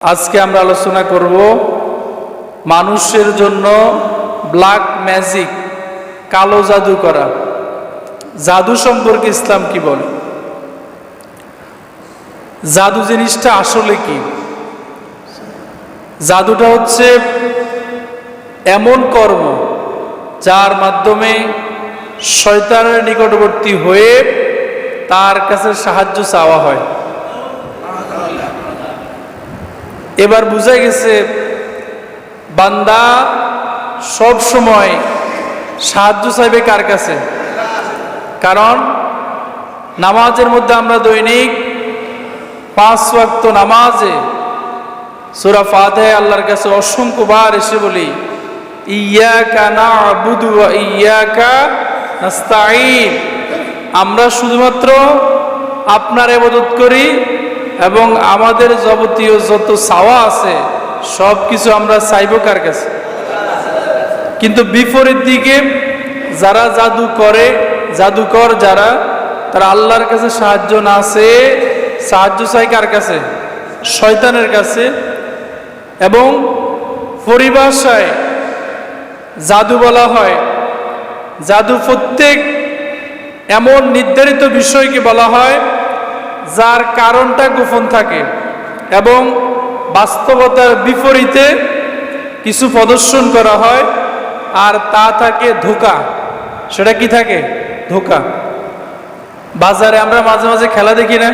আজকে আমরা আলোচনা করব মানুষের জন্য ব্ল্যাক ম্যাজিক কালো জাদু করা। জাদু সম্পর্কে ইসলাম কি বলে? জাদু জিনিসটা আসলে কি? জাদুটা হচ্ছে এমন কর্ম যার মাধ্যমে শয়তানের নিকটবর্তী হয়ে তার কাছে সাহায্য চাওয়া হয়। এবার বুঝা গেছে, বান্দা সব সময় সাহায্য চাইবে কার কাছে? কারণ নামাজের মধ্যে আমরা দৈনিক পাঁচ ওয়াক্ত নামাজে সুরা ফাতে আল্লাহর কাছে অসংখ্য অসংখ্যবার এসে বলি ইয়াকা না বুধু আমরা শুধুমাত্র আপনার এবাদত করি এবং আমাদের যাবতীয় যত চাওয়া আছে সব কিছু আমরা চাইব কার কাছে? কিন্তু বিপরীত দিকে যারা জাদু করে, জাদুকর যারা, তারা আল্লাহর কাছে সাহায্য না চেয়ে সাহায্য চাই কার কাছে? শয়তানের কাছে। এবং পরিভাষায় জাদু বলা হয়। জাদু প্রত্যেক এমন নির্ধারিত বিষয়কে বলা হয় যার কারণটা গোপন থাকে এবং বাস্তবতার বিপরীতে কিছু প্রদর্শন করা হয় আর তা থাকে ধোকা। সেটা কি থাকে? ধোকা। বাজারে আমরা মাঝে মাঝে খেলা দেখি না?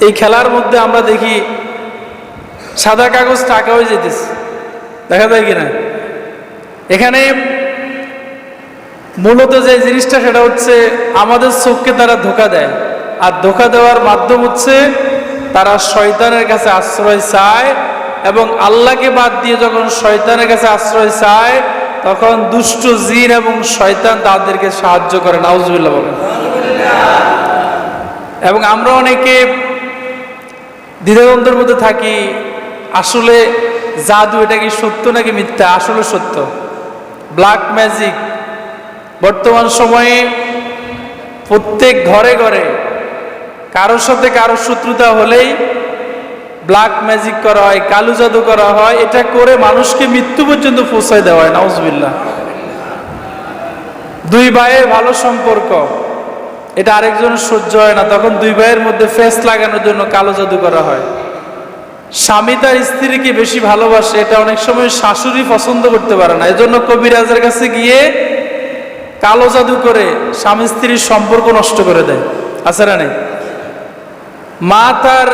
এই খেলার মধ্যে আমরা দেখি সাদা কাগজ টাকা হয়ে যেতেছে। দেখা যায় কিনা? এখানে মূলত যে জিনিসটা সেটা হচ্ছে আমাদের চোখকে তারা ধোকা দেয়। আর ধোকা দেওয়ার মাধ্যম হচ্ছে তারা শয়তানের কাছে আশ্রয় চায় এবং আল্লাহকে বাদ দিয়ে যখন শয়তানের কাছে আশ্রয় চায়, তখন দুষ্ট জিন এবং শয়তান তাদেরকে সাহায্য করে। নাউজুবিল্লাহ বলেন। এবং আমরা অনেকে দ্বিধাদ্বন্দ্বের মধ্যে থাকি, আসলে জাদু এটা কি সত্য নাকি মিথ্যা? আসলে সত্য। ব্ল্যাক ম্যাজিক বর্তমান সময়ে প্রত্যেক ঘরে ঘরে কারোর সাথে কারোর শত্রুতা হলেই ব্ল্যাক ম্যাজিক করা হয়, কালু জাদু করা হয়, এটা করে মানুষকে মৃত্যু পর্যন্ত পৌঁছায় দেওয়া হয় নাউজবিল্লা দুই ভাইয়ের ভালো সম্পর্ক, এটা আরেকজনের সহ্য হয় না, তখন দুই ভাইয়ের মধ্যে ফেস লাগানোর জন্য কালো জাদু করা হয়। স্বামী তার স্ত্রীকে বেশি ভালোবাসে, এটা অনেক সময় শাশুড়ি পছন্দ করতে পারে না, এজন্য কবিরাজের কাছে গিয়ে কালো জাদু করে স্বামী স্ত্রীর সম্পর্ক নষ্ট করে দেয়। আছে না মা তার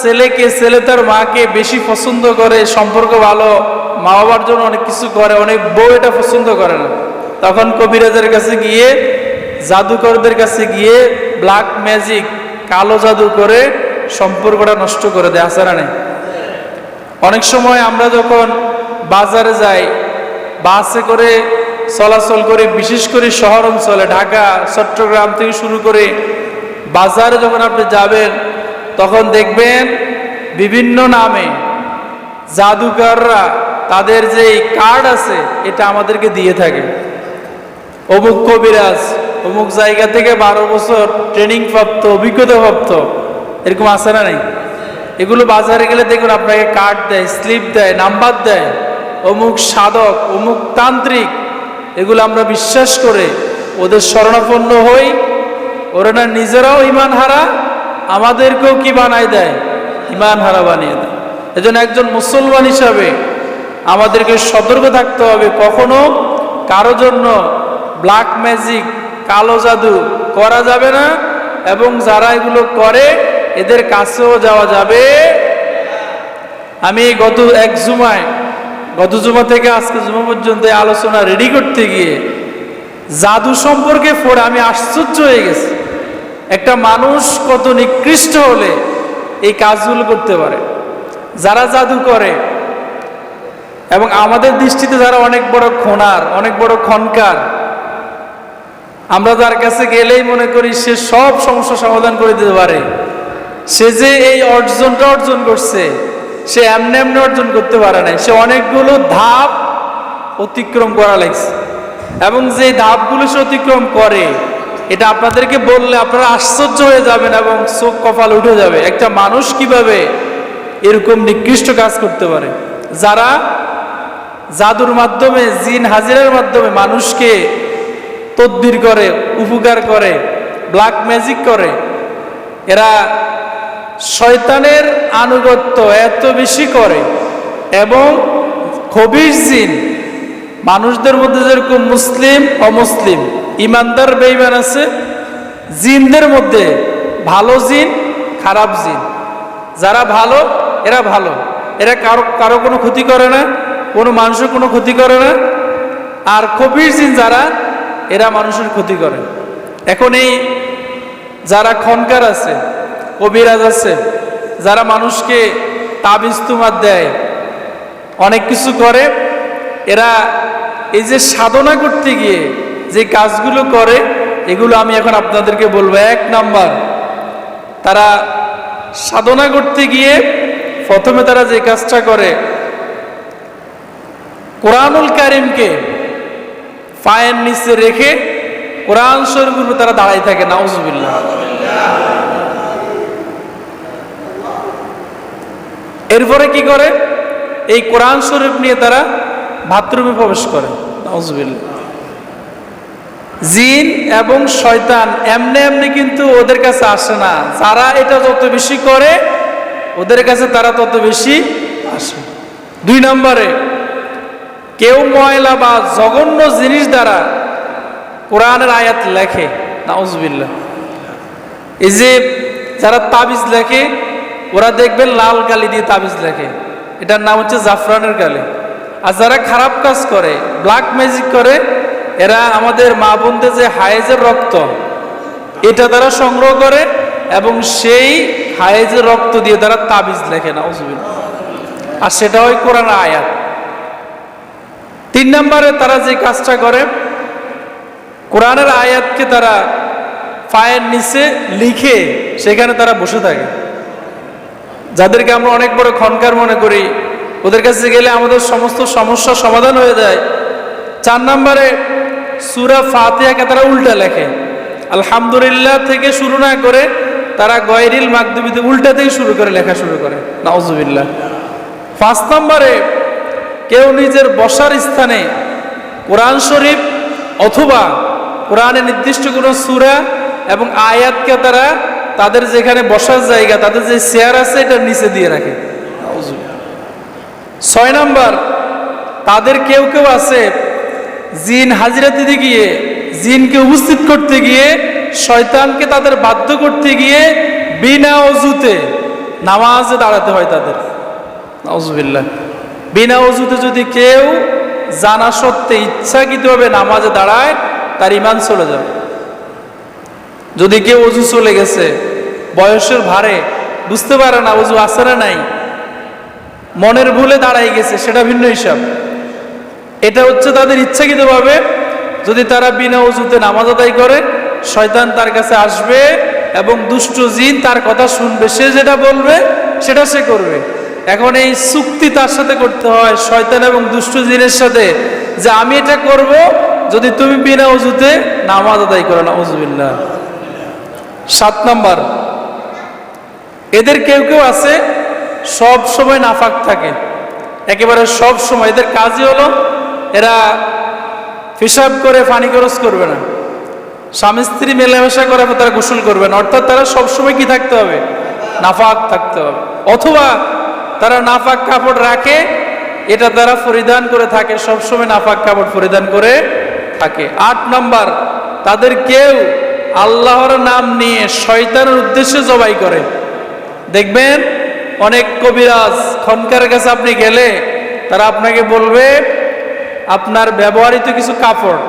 ছেলেকে, ছেলে তার মাকে বেশি পছন্দ করে, সম্পর্ক ভালো মা বাবার জন্য অনেক কিছু করে, অনেক বউ এটা পছন্দ করে না। তখন কবিরাজের কাছে গিয়ে, জাদুকরদের কাছে গিয়ে ব্ল্যাক ম্যাজিক কালো জাদু করে সম্পর্কটা নষ্ট করে দেয়। আছে নেই? অনেক সময় আমরা যখন বাজারে যাই, বাসে করে চলাচল করে, বিশেষ করে শহর অঞ্চলে, ঢাকা, চট্টগ্রাম থেকে শুরু করে বাজারে যখন আপনি যাবেন, তখন দেখবেন বিভিন্ন নামে জাদুকররা তাদের যে কার্ড আছে, এটা আমাদেরকে দিয়ে থাকে। অমুক কবিরাজ, অমুক জায়গা থেকে বারো বছর ট্রেনিং প্রাপ্ত, অভিজ্ঞতা প্রাপ্ত, এরকম আছে না নেই? এগুলো বাজারে গেলে দেখুন, আপনাকে কার্ড দেয় স্লিপ দেয় নাম্বার দেয়। অমুক সাধক, অমুক তান্ত্রিক এগুলো আমরা বিশ্বাস করে ওদের শরণাপন্ন হই, ওরা না নিজেরাও ইমান হারা, আমাদেরকেও কি বানায় দেয়? ইমান হারা বানিয়ে দেয়। এজন্য একজন মুসলমান হিসাবে আমাদেরকে সতর্ক থাকতে হবে। কখনো কারও জন্য ব্ল্যাক ম্যাজিক কালো জাদু করা যাবে না এবং যারা এগুলো করে, এদের কাছেও যাওয়া যাবে। আমি গত এক জুমায় গত জুমা থেকে আজকে জুমা পর্যন্ত আলোচনা রেডি করতে গিয়ে জাদু সম্পর্কে পড়ে আমি আশ্চর্য হয়ে গেছি। একটা মানুষ কত নিকৃষ্ট হলে এই কাজগুলো করতে পারে। যারা জাদু করে এবং আমাদের দৃষ্টিতে যারা অনেক বড় খোনার, অনেক বড় খনকার, আমরা যার কাছে গেলেই মনে করি সে সব সমস্যা সমাধান করে দিতে পারে। সে যে এই অর্জনটা অর্জন করছে সে এমনি এমনি অর্জন করতে পারে না সে অনেকগুলো ধাপ অতিক্রম করা লাগছে। এবং যে ধাপগুলো সে অতিক্রম করে, এটা আপনাদেরকে বললে আপনারা আশ্চর্য হয়ে যাবেন এবং চোখ কপাল উঠে যাবে। একটা মানুষ কীভাবে এরকম নিকৃষ্ট কাজ করতে পারে? যারা জাদুর মাধ্যমে, জিন হাজিরার মাধ্যমে মানুষকে তদবির করে, উপকার করে ব্ল্যাক ম্যাজিক করে, এরা শয়তানের আনুগত্য এত বেশি করে এবং খবির জিন। মানুষদের মধ্যে যেরকম মুসলিম, অমুসলিম, ইমানদার বেইমান আছে, জিনদের মধ্যে ভালো জিন, খারাপ জিন। যারা ভালো, এরা ভালো। এরা কারও কারও কোনো ক্ষতি করে না, কোনো মানুষের কোনো ক্ষতি করে না। আর কবির জিন যারা, এরা মানুষের ক্ষতি করে। এখন এই যারা খনকার আছে কবিরাজ আছে, যারা মানুষকে তাবিজ তুমার দেয়, অনেক কিছু করে, এরা এই যে সাধনা করতে গিয়ে যে কাজগুলো করে, এগুলো আমি এখন আপনাদেরকে বলব। এক নাম্বার, তারা সাধনা করতে গিয়ে প্রথমে তারা যে কাজটা করে, কোরআনুল কারিমকে পায়ের নিচে রেখে কোরআন উপর তারা দাঁড়াই থাকে, নাউজুবিল্লাহ। এরপরে কি করে? এই কোরআন শরীফ নিয়ে তারা বাথরুমে প্রবেশ করে। জিন এবং শয়তান এমনি এমনি কিন্তু ওদের কাছে আসে না। যারা এটা যত বেশি করে ওদের কাছে তারা তত বেশি আসে। দুই নম্বরে কেউ ময়লা বা জঘন্য জিনিস দ্বারা কোরআনের আয়াত লেখে। নাউজবিল্লাহ। এই যে যারা তাবিজ লেখে ওরা দেখবেন লাল কালি দিয়ে তাবিজ লেখে। এটার নাম হচ্ছে জাফরানের কালি আর যারা খারাপ কাজ করে ব্ল্যাক ম্যাজিক করে, এরা আমাদের মা বোনদের যে হায়েজের রক্ত, এটা তারা সংগ্রহ করে এবং সেই হায়েজের রক্ত দিয়ে তারা তাবিজ লেখে না অসুবিধা আর সেটা ওই কোরআন আয়াত। তিন নম্বরে তারা যে কাজটা করে, কোরআনের আয়াতকে তারা পায়ের নিচে লিখে সেখানে তারা বসে থাকে। যাদেরকে আমরা অনেক বড় খনকার মনে করি, ওদের কাছে গেলে আমাদের সমস্ত সমস্যার সমাধান হয়ে যায়। চার নম্বরে সুরা ফাতিহাকে তারা উল্টা লেখে। আলহামদুলিল্লাহ থেকে শুরু না করে তারা গয়রিল মাকদুবিতে উল্টা থেকে শুরু করে, লেখা শুরু করে। নাউজুবিল্লাহ। পাঁচ নম্বরে কেউ নিজের বসার স্থানে কোরআন শরীফ অথবা কোরআনে নির্দিষ্ট কোনো সুরা এবং আয়াতকে তারা তাদের যেখানে বসার জায়গা, তাদের যে চেয়ার আছে, এটা নিচে দিয়ে রাখে। ছয় নম্বর, তাদের কেউ কেউ আছে, জিন হাজিরা দিতে গিয়ে, জিনকে উপস্থিত করতে গিয়ে, শয়তানকে তাদের বাধ্য করতে গিয়ে বিনা অজুতে নামাজে দাঁড়াতে হয় তাদের। নজবিল্লা বিনা অজুতে যদি কেউ জানা সত্ত্বে ইচ্ছাকৃতভাবে নামাজে দাঁড়ায়, তার ইমান চলে যাবে। যদি কেউ অজু চলে গেছে, বয়সের ভারে, বুঝতে পারে না অজু আসে না নাই, মনের ভুলে দাঁড়াই গেছে, সেটা ভিন্ন হিসাব। এটা হচ্ছে তাদের ইচ্ছাকৃতভাবে, যদি তারা বিনা অজুতে নামাজ আদায় করে, শয়তান তার কাছে আসবে এবং দুষ্ট জিন তার কথা শুনবে, সে যেটা বলবে, সেটা সে করবে। এখন এই চুক্তি তার সাথে করতে হয়, শয়তান এবং দুষ্ট জিনের সাথে, যে আমি এটা করব, যদি তুমি বিনা অজুতে নামাজ আদায় করো না অজুবিল্লা সাত নাম্বার। এদের কেউ কেউ আছে, সব সময় নাফাক থাকে। একেবারে সব সময়। এদের কাজই হলো, এরা হিসাব করে পানি খরচ করবে না। স্বামী স্ত্রী মেলামেশা করে তারা গোসল করবে না। অর্থাৎ তারা সবসময় কি থাকতে হবে? নাফাক থাকতে হবে। অথবা তারা নাফাক কাপড় রাখে, এটা তারা পরিধান করে থাকে সবসময় নাফাক কাপড় পরিধান করে থাকে। আট নাম্বার, তাদের কেউ আল্লাহর নাম নিয়ে শয়তানের উদ্দেশ্যে জবাই করে। দেখবেন, অনেক কবিরাজ খনকার কাছে আপনি গেলে তারা আপনাকে বলবে, আপনার ব্যবহৃত কিছু কাপড়,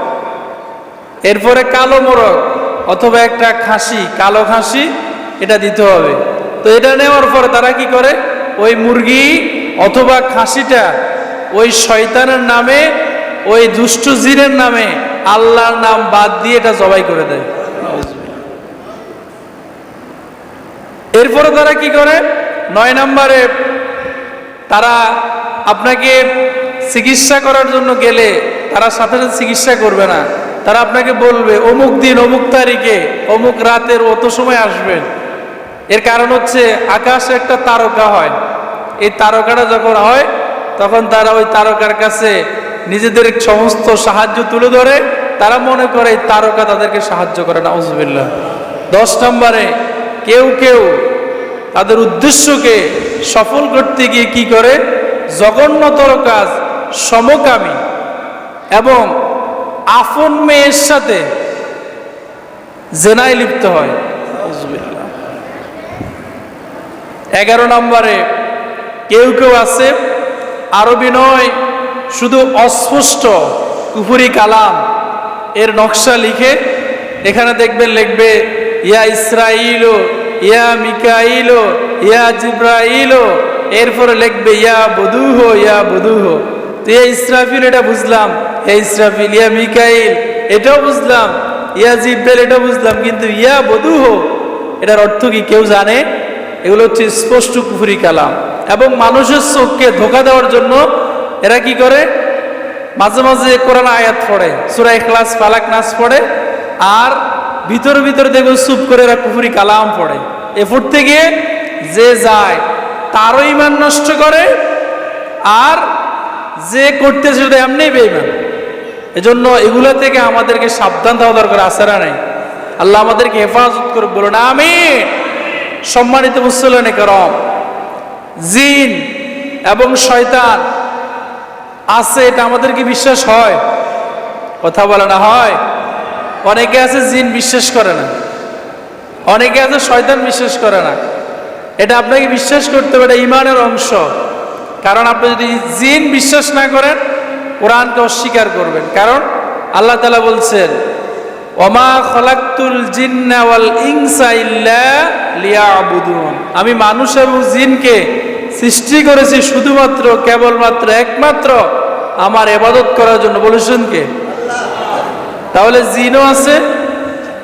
এরপরে কালো মোরগ অথবা একটা খাসি, কালো খাসি, এটা দিতে হবে। তো এটা নেওয়ার পরে তারা কি করে? ওই মুরগি অথবা খাসিটা ওই শয়তানের নামে, ওই দুষ্ট জিরের নামে আল্লাহর নাম বাদ দিয়ে এটা জবাই করে দেয়। এরপরে তারা কি করে? নয় নম্বরে তারা আপনাকে চিকিৎসা করার জন্য গেলে তারা সাথে সাথে চিকিৎসা করবে না। তারা আপনাকে বলবে, অমুক দিন, অমুক তারিখে, অমুক রাতের অত সময় আসবেন। এর কারণ হচ্ছে আকাশে একটা তারকা হয়। এই তারকাটা যখন হয়, তখন তারা ওই তারকার কাছে নিজেদের সমস্ত সাহায্য তুলে ধরে। তারা মনে করে, এই তারকা তাদেরকে সাহায্য করে না দশ নম্বরে কেউ কেউ তাদের উদ্দেশ্যকে সফল করতে গিয়ে কি করে? জঘন্যতর কাজ, সমকামী এবং আফন মেয়ের সাথে জেনায় লিপ্ত হয়। এগারো নম্বরে কেউ কেউ আছে, আরবি নয়, শুধু অস্পষ্ট, কুফুরি কালাম, এর নকশা লিখে এখানে দেখবেন, লিখবে ইয়া ইসরাইলো ইয়া মিকাইলো ইয়া জিব্রাইলো এরপরে লিখবে ইয়া বধুহ ইয়া বধুহ তো ইয়া ইসরাফিল এটা বুঝলাম, ইয়া ইসরাফিল, ইয়া মিকাইল এটাও বুঝলাম, ইয়া জিব্রাইল এটাও বুঝলাম, কিন্তু ইয়া বধুহ এটার অর্থ কি কেউ জানে? এগুলো হচ্ছে স্পষ্ট কুফুরি কালাম। এবং মানুষের চোখকে ধোকা দেওয়ার জন্য এরা কি করে? মাঝে মাঝে কোরআন আয়াত পড়ে সুরাই ক্লাস ফালাক নাচ পড়ে, আর ভিতরে ভিতরে দেখবে চুপ করে এরা কুফুরি কালাম পড়ে। এ পড়তে গিয়ে যে যায়, তারও ইমান নষ্ট করে, আর যে করতেছে সেটা এমনি বেইমান এজন্য এগুলা থেকে আমাদেরকে সাবধান হওয়া দরকার আসারা নাই? আল্লাহ আমাদেরকে হেফাজত করে বলো না আমি সম্মানিত মুসল্লানে করম, জিন এবং শয়তান, আছে, এটা আমাদেরকে বিশ্বাস হয়। কথা বলে না হয়? অনেকে আছে জিন বিশ্বাস করে না। অনেকে আছে শয়তান বিশ্বাস করে না। এটা আপনাকে বিশ্বাস করতে হবে, এটা ইমানের অংশ। কারণ আপনি যদি জিন বিশ্বাস না করেন, কোরআনকে অস্বীকার করবেন। কারণ আল্লাহ তালা বলছেন, ওমা খলাক্তুল জিন্না ওয়াল ইনসা ইল্লা লিয়াবুদুন। আমি মানুষ এবং জিনকে সৃষ্টি করেছি শুধুমাত্র, কেবলমাত্র, একমাত্র আমার এবাদত করার জন্য। বলেছেন কে? তাহলে জিনও আছে,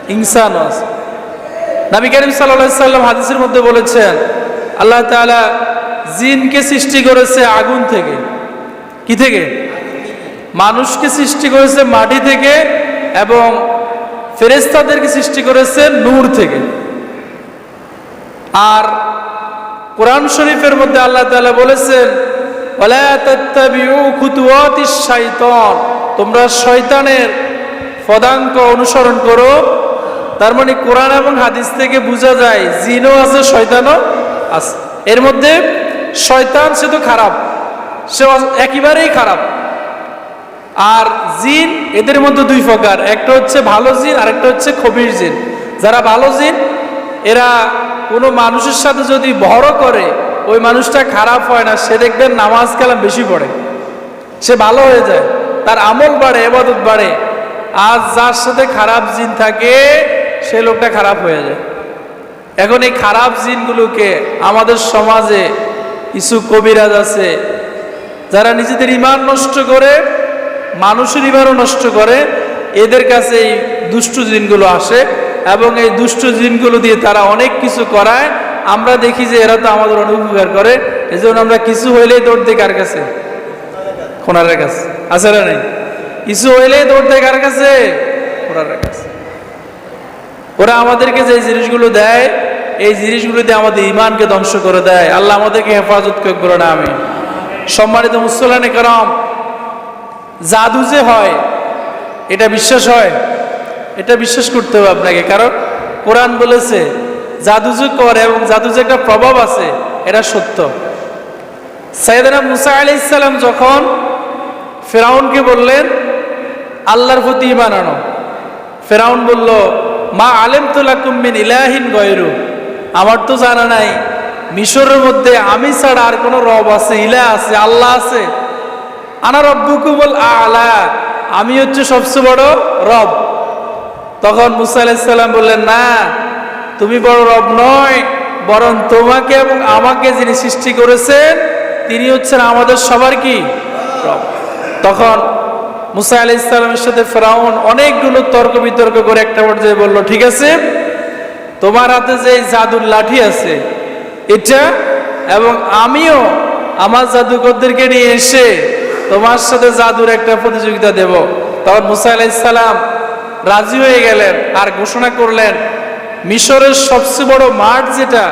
ইনসানও আছে। নবী করিম সাল্লাল্লাহু সাল্লাম হাদিসের মধ্যে বলেছেন, আল্লাহ তাআলা জিনকে সৃষ্টি করেছে আগুন থেকে। কি থেকে? মানুষকে সৃষ্টি করেছে মাটি থেকে এবং ফেরেস্তাদেরকে সৃষ্টি করেছে নূর থেকে। আর কোরআন শরীফের মধ্যে আল্লাহ তাআলা বলেছেন তোমরা শয়তানের পদাঙ্ক অনুসরণ করো। তার মানে কোরআন এবং হাদিস থেকে বোঝা যায় জিনও আছে, শয়তানও আছে। এর মধ্যে শয়তান সে তো খারাপ, সে একেবারেই খারাপ। আর জিন এদের মধ্যে দুই প্রকার, একটা হচ্ছে ভালো জিন আর একটা হচ্ছে খবির জিন। যারা ভালো জিন, এরা কোনো মানুষের সাথে যদি বড় করে, ওই মানুষটা খারাপ হয় না, সে দেখবেন নামাজ কালাম বেশি পড়ে। সে ভালো হয়ে যায়, তার আমল বাড়ে, এবাদত বাড়ে। আর যার সাথে খারাপ জিন থাকে, সে লোকটা খারাপ হয়ে যায়। এখন এই খারাপ জিনগুলোকে আমাদের সমাজে কিছু কবিরাজ আছে, যারা নিজেদের ইমান নষ্ট করে, মানুষের ইমানও নষ্ট করে, এদের কাছে এই দুষ্ট জিনগুলো আসে এবং এই দুষ্ট জিনগুলো দিয়ে তারা অনেক কিছু করায়। আমরা দেখি যে এরা তো আমাদের অনেক উপকার করে এই আমরা কিছু হইলেই দৌড় দিই কার কাছে? খোনারের কাছে। আছে নেই? কিছু হইলেই দৌড় দেয় কার কাছে? কাছে। ওরা আমাদেরকে যে জিনিসগুলো দেয়, এই জিনিসগুলো দিয়ে আমাদের ইমানকে ধ্বংস করে দেয়। আল্লাহ আমাদেরকে হেফাজত করে না আমি সম্মানিত মুসলানে করম, জাদু যে হয়, এটা বিশ্বাস হয়? এটা বিশ্বাস করতে হবে আপনাকে, কারণ কোরআন বলেছে, জাদু যে করে এবং জাদু যে একটা প্রভাব আছে, এটা সত্য। সাইদানা মুসা আলি ইসাল্লাম যখন ফেরাউনকে বললেন আল্লাহর প্রতি ইমান আনো। ফেরাউন বলল, মা আলেম তুলাকুমিন ইলাহিন গয়রু। আমার তো জানা নাই, মিশরের মধ্যে আমি ছাড়া আর কোনো রব আছে ইলা আছে, আল্লাহ আছে। আনা রব্বুকুমুল আলা, আমি হচ্ছে সবচেয়ে বড় রব। তখন মুসা আলাইসাল্লাম বললেন, না, তুমি বড় রব নয়, বরং তোমাকে এবং আমাকে যিনি সৃষ্টি করেছেন, তিনি হচ্ছেন আমাদের সবার কি? রব। তখন মুসা আলি ইসলামের সাথে ফেরাউন অনেকগুলো তর্ক বিতর্ক করে একটা পর্যায়ে বলল, ঠিক আছে, তোমার হাতে যে জাদুর লাঠি আছে, এটা এবং আমিও আমার জাদুকরদেরকে নিয়ে এসে তোমার সাথে জাদুর একটা প্রতিযোগিতা দেব। তখন মুসা ইসলাম রাজি হয়ে গেলেন আর ঘোষণা করলেন, মিশরের সবচেয়ে বড় মাঠ যেটা,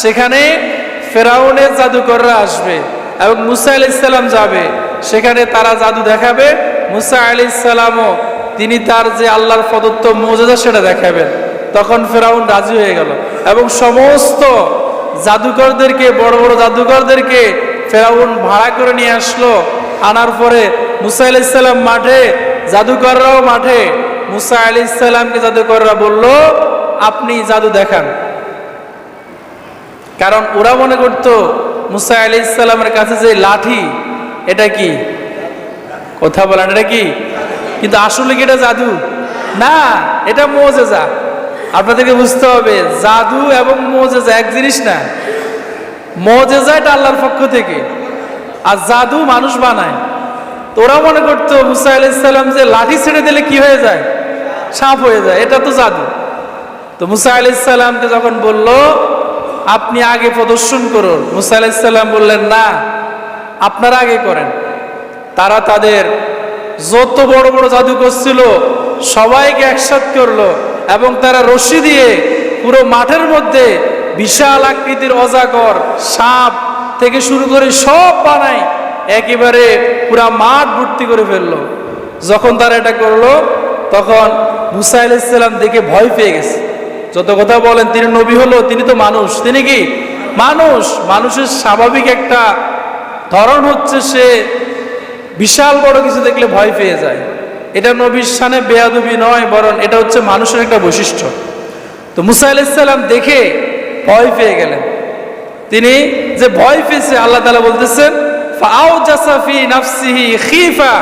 সেখানে ফেরাউনের জাদুকররা আসবে এবং মুসা আলি ইসলাম যাবে, সেখানে তারা জাদু দেখাবে মুসা আলি ইসলামও তিনি তার যে আল্লাহর প্রদত্ত মৌজাদা সেটা দেখাবেন। তখন ফেরাউন রাজি হয়ে গেল এবং সমস্ত জাদুকরদেরকে, বড় বড় জাদুকরদেরকে ফেরাউন ভাড়া করে নিয়ে আসলো। আনার পরে মুসা আলি ইসলাম মাঠে, জাদুকররাও মাঠে, মুসা আলি ইসলামকে জাদুকররা বলল, আপনি জাদু দেখান। কারণ ওরা মনে করতো মুসা আলি ইসলামের কাছে যে লাঠি, এটা কি? কথা বলেন এটা কি? কিন্তু আসলে কি এটা জাদু? না, এটা মোজেজা। আপনাদেরকে বুঝতে হবে, জাদু এবং মোজেজা এক জিনিস না। মোজেজা এটা আল্লাহর পক্ষ থেকে, আর জাদু মানুষ বানায়। তোরা মনে করতো, মুসা আলি ইসলাম যে লাঠি ছেড়ে দিলে কি হয়ে যায়? সাপ হয়ে যায়, এটা তো জাদু। তো মুসা আলি ইসলামকে যখন বলল, আপনি আগে প্রদর্শন করুন। মুসা আলি ইসলাম বললেন, না, আপনারা আগে করেন। তারা তাদের যত বড় বড় জাদু করছিল সবাইকে একসাথ করল এবং তারা রশি দিয়ে পুরো মাঠের মধ্যে বিশাল আকৃতির অজাগর, সাপ থেকে শুরু করে সব বানায় একেবারে পুরা মাঠ ভর্তি করে ফেলল। যখন তারা এটা করল, তখন মুসা আলাইসাল্লাম দেখে ভয় পেয়ে গেছে। যত কথা বলেন, তিনি নবী হলো, তিনি তো মানুষ, তিনি কি? মানুষ। মানুষের স্বাভাবিক একটা ধরন হচ্ছে সে বিশাল বড় কিছু দেখলে ভয় পেয়ে যায়। এটা নবীর সানে বেয়াদবি নয়, বরং এটা হচ্ছে মানুষের একটা বৈশিষ্ট্য। তো মুসা আলাইসাল্লাম দেখে ভয় পেয়ে গেলেন। তিনি যে ভয় পেয়েছে, আল্লাহ তালা বলতেছেন ফাও জাসাফি নাফসিহি খিফা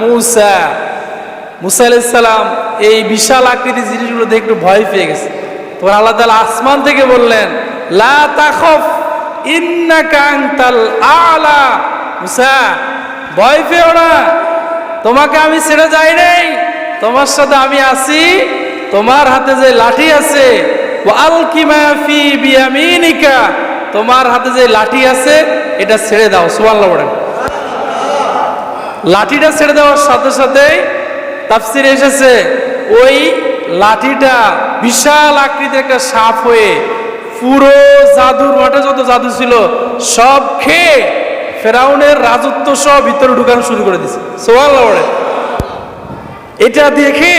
মুসা। মুসা আলাইসাল্লাম এই বিশাল আকৃতির জিনিসগুলো দেখে একটু ভয় পেয়ে গেছে। তখন আল্লাহ তালা আসমান থেকে বললেন, লা তাখফ, ইন্নাকা আনতাল আলা মুসা। ভয় পেও না। তোমাকে আমি ছেড়ে যাই নাই। তোমার সাথে আমি আছি। তোমার হাতে যে লাঠি আছে তোমার হাতে যে লাঠি আছে, এটা ছেড়ে দাও। বলেন। লাঠিটা ছেড়ে দেওয়ার সাথে সাথেই তাফসিরে এসেছে, ওই লাঠিটা বিশাল আকৃতির একটা সাপ হয়ে পুরো জাদুর মাঠে যত জাদু ছিল, সব খেয়ে ফেরাউনের রাজত্ব সব ভিতরে ঢুকানো শুরু করে দিছে। সোয়াল এটা দেখে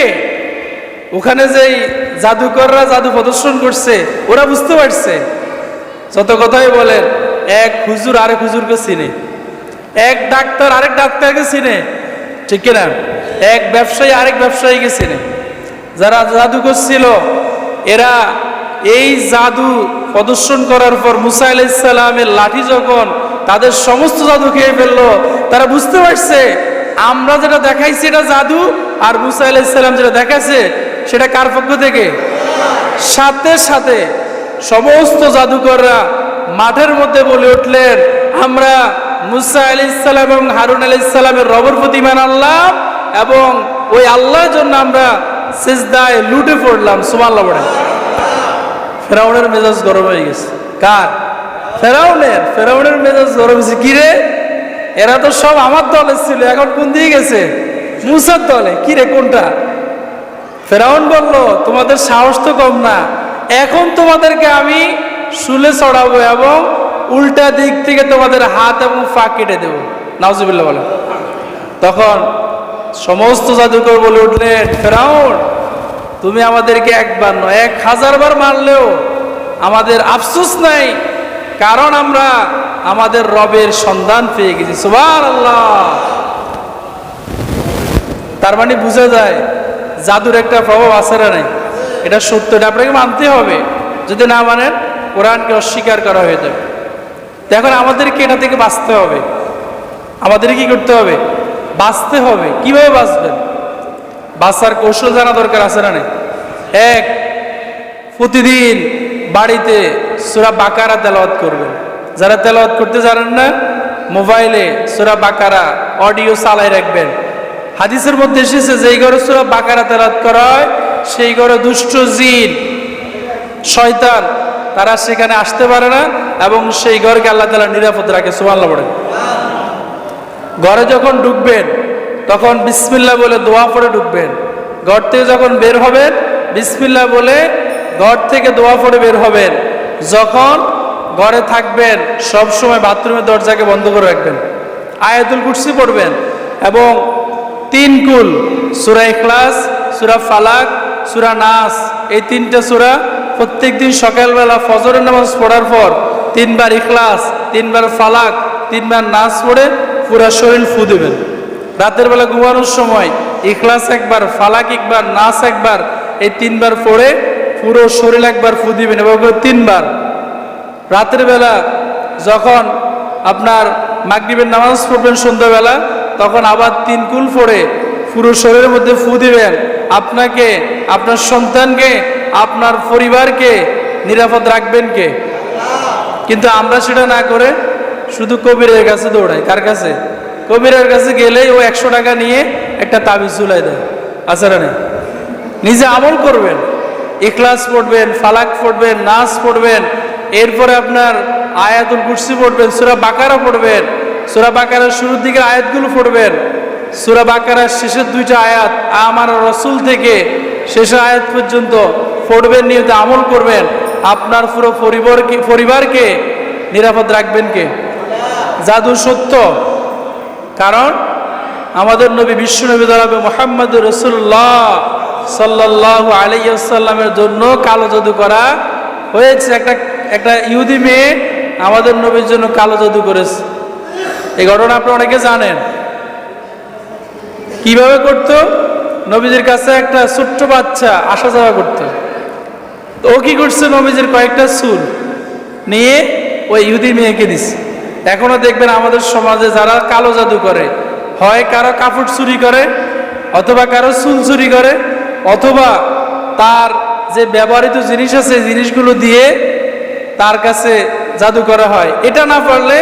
ওখানে যেই জাদুকররা জাদু প্রদর্শন করছে, ওরা বুঝতে পারছে। যত কথাই বলেন, এক হুজুর আরেক হুজুরকে চিনে। এক ডাক্তার আরেক ডাক্তারকে চিনে। ঠিক কিনা? এক ব্যবসায়ী আরেক ব্যবসায়ীকে চিনে। যারা জাদু করছিল, এরা এই জাদু প্রদর্শন করার পর মুসা আলাইসাল্লামের লাঠি যখন তাদের সমস্ত জাদু খেয়ে ফেলল। তারা বুঝতে পারছে, আমরা যেটা দেখাইছি এটা জাদু, আর মুসা আলাইসাল্লাম যেটা দেখাচ্ছে সেটা কার পক্ষ থেকে? সাথে সাথে সমস্ত জাদুকররা মাঠের মধ্যে বলে উঠলেন, আমরা মুসা আলি ইসালাম এবং হারুন আলি ইসালামের রবর প্রতিমা আনলাম এবং ওই আল্লাহর জন্য আমরা সেজদায় লুটে পড়লাম। সুমাল্লা বলেন। ফেরাউনের মেজাজ গরম হয়ে গেছে। কার? ফেরাউনের ফেরাউনের মেজাজ গরম হয়েছে। কি রে? এরা তো সব আমার দলে ছিল, এখন কোন দিয়ে গেছে? মুসার দলে, কি রে কোনটা? ফেরাউন বলল, তোমাদের সাহস তো কম না। এখন তোমাদেরকে আমি শুলে চড়াবো এবং উল্টা দিক থেকে তোমাদের হাত এবং পা কেটে দেবো। নাউজুবিল্লাহ বলো তখন সমস্ত জাদুকর বলে উঠলেন, ফেরাউন, তুমি আমাদেরকে একবার নয়, এক হাজার বার মারলেও আমাদের আফসোস নাই কারণ আমরা আমাদের রবের সন্ধান পেয়ে গেছি। সুবান আল্লাহ তার মানে বোঝা যায়, জাদুর একটা প্রভাব আছে না নাই? এটা সত্য, এটা আপনাকে মানতে হবে। যদি না মানেন, কোরআনকে অস্বীকার করা হয়ে যাবে। এখন আমাদেরকে এটা থেকে বাঁচতে হবে। আমাদের কি করতে হবে? বাঁচতে হবে। কীভাবে বাঁচবেন? বাঁচার কৌশল জানা দরকার আছে না নেই? এক, প্রতিদিন বাড়িতে সুরা বাকারা তেলাওয়াত করবেন। যারা তেলাওয়াত করতে জানেন না, মোবাইলে সুরা বাকারা অডিও চালাই রাখবেন। হাদিসের মধ্যে এসেছে, যেই ঘরে সুরা বাকারা তেলাওয়াত করা হয়, সেই ঘরে দুষ্ট জিন, শয়তান, তারা সেখানে আসতে পারে না এবং সেই ঘরকে আল্লাহ তালা নিরাপদ রাখে, সুবহানাল্লাহ বলেন। ঘরে যখন ঢুকবেন, তখন বিসমিল্লাহ বলে দোয়া পড়ে ঢুকবেন। ঘর থেকে যখন বের হবেন বিসমিল্লা বলে ঘর থেকে দোয়া পড়ে বের হবেন। যখন ঘরে থাকবেন সব সময় বাথরুমের দরজাকে বন্ধ করে রাখবেন। আয়াতুল কুরসি পড়বেন এবং তিন কুল, সুরা ইখলাস, সুরা ফালাক, সুরা নাস, এই তিনটা সুরা প্রত্যেক দিন সকালবেলা ফজরের নামাজ পড়ার পর তিনবার ইখলাস, তিনবার ফালাক, তিনবার নাচ পড়ে পুরা শরীর ফু দেবেন। রাতের বেলা ঘুমানোর সময় ইখলাস একবার, ফালাক একবার নাচ একবার, এই তিনবার পড়ে পুরো শরীর একবার ফু দিবেন এবং তিনবার। রাতের বেলা যখন আপনার মাগরিবের নামাজ পড়বেন সন্ধ্যাবেলা, তখন আবার তিন কুল পড়ে পুরো শরীরের মধ্যে ফু দিবেন। আপনাকে, আপনার সন্তানকে, আপনার পরিবারকে নিরাপদ রাখবেন কে? কিন্তু আমরা সেটা না করে শুধু কবিরের কাছে দৌড়াই। কার কাছে? কবিরের কাছে গেলেই ও একশো টাকা নিয়ে একটা তাবিজ ঝুলাই দেয়। আচ্ছা নিজে আমল করবেন। ইখলাস পড়বেন, ফালাক পড়বেন নাচ পড়বেন, এরপরে আপনার আয়াতুল কুরসি পড়বেন, সুরা বাকারা পড়বেন, সুরা বাকারার শুরুর দিকে আয়াতগুলো পড়বেন, সুরা বাকারার শেষের দুইটা আয়াত আমার রসুল থেকে শেষের আয়াত পর্যন্ত পড়বেন, নিয়মিত আমল করবেন, আপনার পুরো পরিবারকে পরিবারকে নিরাপদ রাখবেন কে? জাদু সত্য। কারণ আমাদের নবী বিশ্ব নবী দরাবে মোহাম্মদ রসুল্লাহ সাল্লাহ আলাইসাল্লামের জন্য কালো জাদু করা হয়েছে। একটা একটা ইহুদি মেয়ে আমাদের নবীর জন্য কালো জাদু করেছে। এই ঘটনা আপনি অনেকে জানেন। কীভাবে করত? নবীজির কাছে একটা ছোট্ট বাচ্চা আসা যাওয়া করত। ও কি করছে? নবীজির কয়েকটা চুল নিয়ে ওই ইহুদি মেয়েকে দিছে। এখনও দেখবেন আমাদের সমাজে যারা কালো জাদু করে হয় কারও কাপড় চুরি করে অথবা কারও চুল চুরি করে, অথবা তার যে ব্যবহৃত জিনিস আছে জিনিসগুলো দিয়ে তার কাছে জাদু করা হয়। এটা না পারলে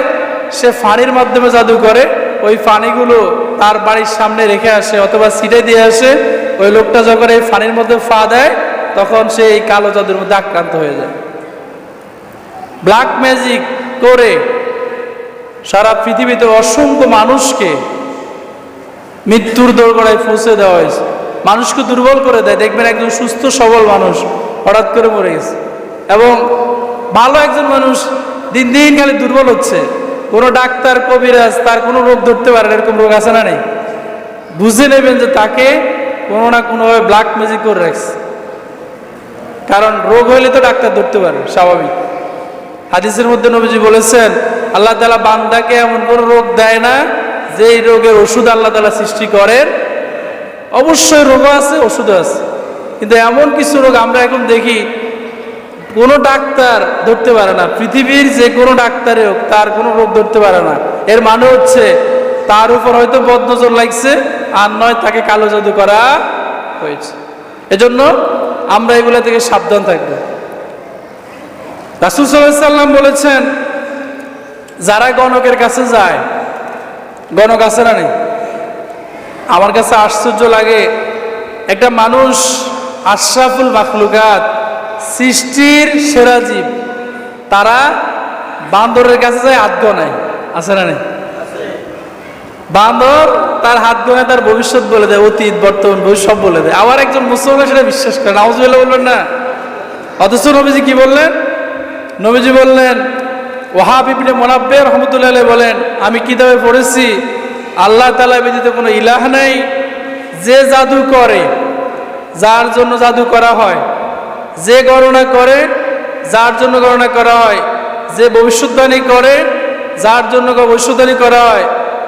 সে ফানির মাধ্যমে জাদু করে, ওই ফানিগুলো তার বাড়ির সামনে রেখে আসে অথবা সিটে দিয়ে আসে, ওই লোকটা যখন এই ফানির মধ্যে ফা দেয়, তখন সে এই কালো জাদুর মধ্যে আক্রান্ত হয়ে যায়। ব্ল্যাক ম্যাজিক করে সারা পৃথিবীতে অসংখ্য মানুষকে মৃত্যুর দোরগড়ায় পৌঁছে দেওয়া হয়েছে। মানুষকে দুর্বল করে দেয়। দেখবেন একজন সুস্থ, সবল মানুষ হঠাৎ করে মরে গেছে। এবং ভালো একজন মানুষ দিন দিন খালি দুর্বল হচ্ছে। কোনো ডাক্তার, কবিরাজ, তার কোনো রোগ ধরতে পারে এরকম রোগ আছে না নেই? বুঝে নেবেন যে তাকে কোনো না কোনোভাবে ব্ল্যাক ম্যাজিক করে রাখছে। কারণ রোগ হইলে তো ডাক্তার ধরতে পারে, স্বাভাবিক। হাদিসের মধ্যে নবীজি বলেছেন, আল্লাহ তালা বান্দাকে এমন কোনো রোগ দেয় না যে এই রোগের ওষুধ আল্লাহ তালা সৃষ্টি করেন, অবশ্যই রোগও আছে, ওষুধও আছে। কিন্তু এমন কিছু রোগ আমরা এখন দেখি, কোনো ডাক্তার ধরতে পারে না। পৃথিবীর যে কোনো ডাক্তারে হোক, তার কোনো রোগ ধরতে পারে না। এর মানে হচ্ছে, তার উপর হয়তো বদনজর লাগছে, আর নয় তাকে কালো জাদু করা হয়েছে। এজন্য আমরা এগুলো থেকে সাবধান থাকব। রাসুল সাল্লাম বলেছেন, যারা গণকের কাছে যায় গণক আছে না নেই? আমার কাছে আশ্চর্য লাগে, একটা মানুষ আশরাফুল মাখলুকাত, সৃষ্টির সেরা জীব, তারা বান্দরের কাছে যায় হাত গনায়, আছে না নেই? বান্দর তার হাত গনায়, তার ভবিষ্যৎ বলে দেয়, অতীত, বর্তমান, ভবিষ্যৎ বলে দেয়। আবার একজন মুসলমান সেটা বিশ্বাস করে নাউজুল্লাহ বলবেন না। অথচ নবীজি কি বললেন? নবীজি বললেন ওহাব ইবনে মোনাব্বে রহমতুল্লাহ বলেন, আমি কিতাবে পড়েছি, আল্লাহ তালা ব্যতীত কোনো ইলাহ নাই। যে জাদু করে, যার জন্য জাদু করা হয়, যে গণনা করে, যার জন্য গণনা করা হয়, যে ভবিষ্যৎবাণী করে, যার জন্য ভবিষ্যৎবাণী করা হয়,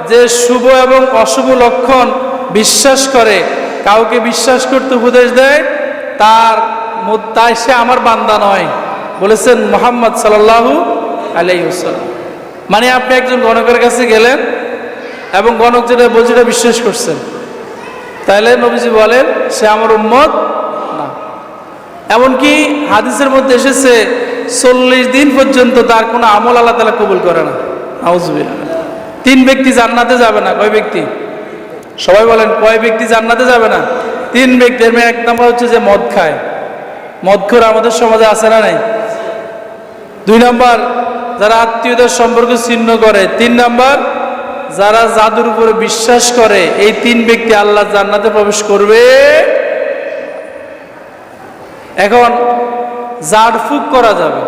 যে শুভ এবং অশুভ লক্ষণ বিশ্বাস করে, কাউকে বিশ্বাস করতে উপদেশ দেয়, তার তাই সে আমার বান্দা নয়। বলেছেন মোহাম্মদ সাল্লাহু আলাইসাল্লাম মানে আপনি একজন গণকের কাছে গেলেন এবং গণক যেটা বলছে বিশ্বাস করছেন। তাহলে নবীজি বলেন, সে আমার উম্মত না। এমনকি হাদিসের মধ্যে এসেছে, চল্লিশ দিন পর্যন্ত তার কোনো আমল আল্লাহ তালা কবুল করে না। আউজবিল্লা তিন ব্যক্তি জান্নাতে যাবে না। কয় ব্যক্তি? সবাই বলেন, কয় ব্যক্তি জান্নাতে যাবে না? তিন ব্যক্তির মেয়ে, এক নম্বর হচ্ছে যে মদ খায়। মদ খোর আমাদের সমাজে আছে না নাই? দুই নম্বর যারা আত্মীয়তার সম্পর্ক ছিন্ন করে। তিন নম্বর, যারা জাদুর উপরে বিশ্বাস করে, এই তিন ব্যক্তি আল্লাহ জান্নাতে প্রবেশ করবে। এখন জাড়ফুক করা যাবে।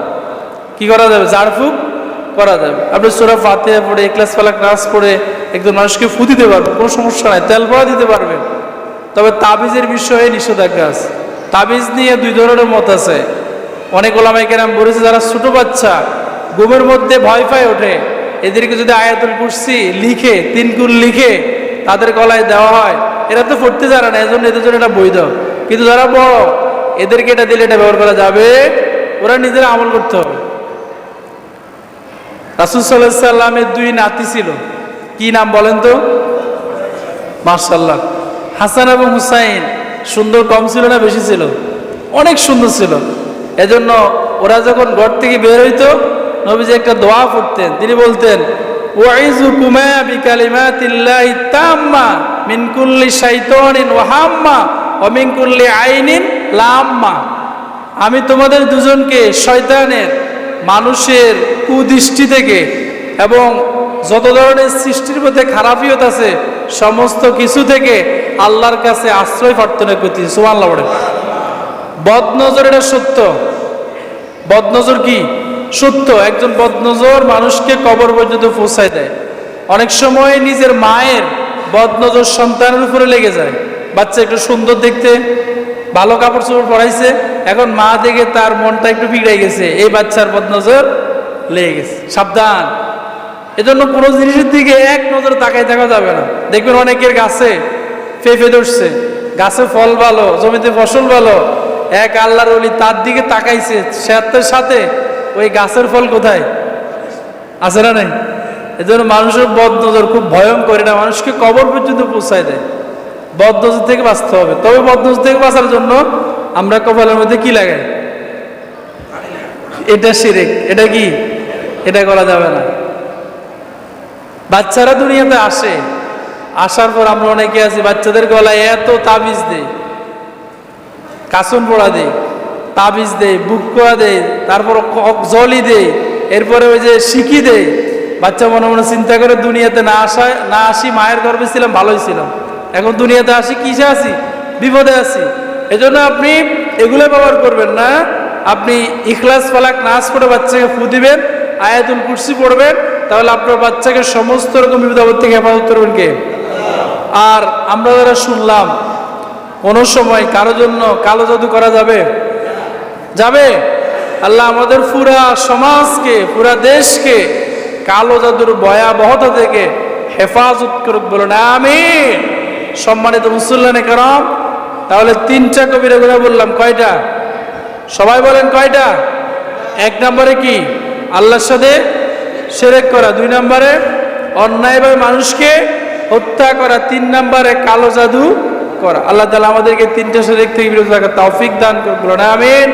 কি করা যাবে? জাড়ফুক করা যাবে। আপনি সোরা ফাতিহা পড়ে ক্লাস ফালাক নাচ পড়ে একজন মানুষকে ফু দিতে পারবেন, কোনো সমস্যা নাই, তেল পড়া দিতে পারবেন। তবে তাবিজের বিষয়ে নিষেধাজ্ঞা আছে। তাবিজ নিয়ে দুই ধরনের মত আছে। অনেক ওলামাই কেরাম বলেছে, যারা ছোট বাচ্চা ঘুমের মধ্যে ভয় পায় ওঠে। এদেরকে যদি আয়াতুল কুরসি লিখে, তিন কুল লিখে তাদের গলায় দেওয়া হয়, এরা তো পড়তে জানে না, এজন্য এদের জন্য এটা বৈধ। কিন্তু যারা বড় এদেরকে এটা দিলে এটা ব্যবহার করা যাবে। ওরা নিজেরা আমল করতে হবে। রাসুল সাল্লামের দুই নাতি ছিল। কি নাম বলেন তো? মার্শাল্লাহ হাসান এবং হুসাইন সুন্দর কম ছিল না বেশি ছিল? অনেক সুন্দর ছিল। এজন্য ওরা যখন ঘর থেকে বের হইতো নবীজি একটা দোয়া পড়তেন তিনি বলতেন আইনিন লাম্মা। আমি তোমাদের দুজনকে শয়তানের, মানুষের কুদৃষ্টি থেকে এবং যত ধরনের সৃষ্টির মধ্যে খারাপিয়ত আছে, সমস্ত কিছু থেকে আল্লাহর কাছে আশ্রয় প্রার্থনা সুমাল্লাহ বলে বদনজর এটা সত্য। বদনজর কি? সত্য, একজন বদনজর মানুষকে কবর পর্যন্ত পৌঁছায় দেয়। অনেক সময় নিজের মায়ের বদনজর সন্তানের উপরে লেগে যায়। বাচ্চা একটু সুন্দর দেখতে, ভালো কাপড় চোপড় পরাইছে, এখন মা দেখে তার মনটা একটু বিগড়ে গেছে, এই বাচ্চার বদনজর লেগে গেছে। সাবধান। এজন্য কোনো জিনিসের দিকে এক নজরে তাকাই থাকা যাবে না। দেখবেন অনেকের গাছে ফেফে ধরছে, গাছে ফল ভালো, জমিতে ফসল ভালো, এক আল্লাহর অলি তার দিকে তাকাইছে সাথে সাথে ওই গাছের ফল কোথায়? আছে না নাই? এজন্য মানুষের বদনজর খুব ভয়ঙ্কর। এটা মানুষকে কবর পর্যন্ত পৌঁছায় দেয়। বদনজর থেকে বাঁচতে হবে। তবে বদনজর থেকে বাঁচার জন্য আমরা কপালের মধ্যে কি লাগাই? এটা শিরেক। এটা কি? এটা করা যাবে না। বাচ্চারা দুনিয়াতে আসে। আসার পর আমরা অনেকে আছি বাচ্চাদের গলায় এত তাবিজ দেয়। কাসন পোড়া দেয়। তাবিজ দেয় বুক করা দেয় তারপর জলই দেয় এরপরে ওই যে শিখি দেয় বাচ্চা মনে মনে চিন্তা করে দুনিয়াতে না আসায়, না আসি, মায়ের গর্ভে ছিলাম, ভালোই ছিলাম। এখন দুনিয়াতে আসি, কিসে আসি? বিপদে আছি এজন্য আপনি এগুলো ব্যবহার করবেন না। আপনি ইখলাস, ফালাক, নাচ পড়ে বাচ্চাকে ফু দিবেন, আয়াতুল কুর্সি পড়বেন, তাহলে আপনার বাচ্চাকে সমস্ত রকম বিপদ আপদ থেকে হেফাজত করবেন কে? আর আমরা যারা শুনলাম, কোনো সময় কারও জন্য কালো জাদু করা যাবে? যাবে? আল্লাহ আমাদের পুরা সমাজকে, পুরা দেশকে, কালো জাদুর ভয়াবহতা থেকে হেফাজত করুক বলুন আমি সম্মানিত মুসল্লানে কারণ তাহলে তিনটা কবিরা গুণা বললাম, কয়টা? সবাই বলেন কয়টা? এক নম্বরে কি? আল্লাহর সাথে সেরেক করা। দুই নম্বরে, অন্যায়ভাবে মানুষকে হত্যা করা। তিন নম্বরে, কালো জাদু করা। আল্লাহ তালা আমাদেরকে তিনটা সেরেক থেকে বিরত থাকা তৌফিক দান করে বলুন, আমিন।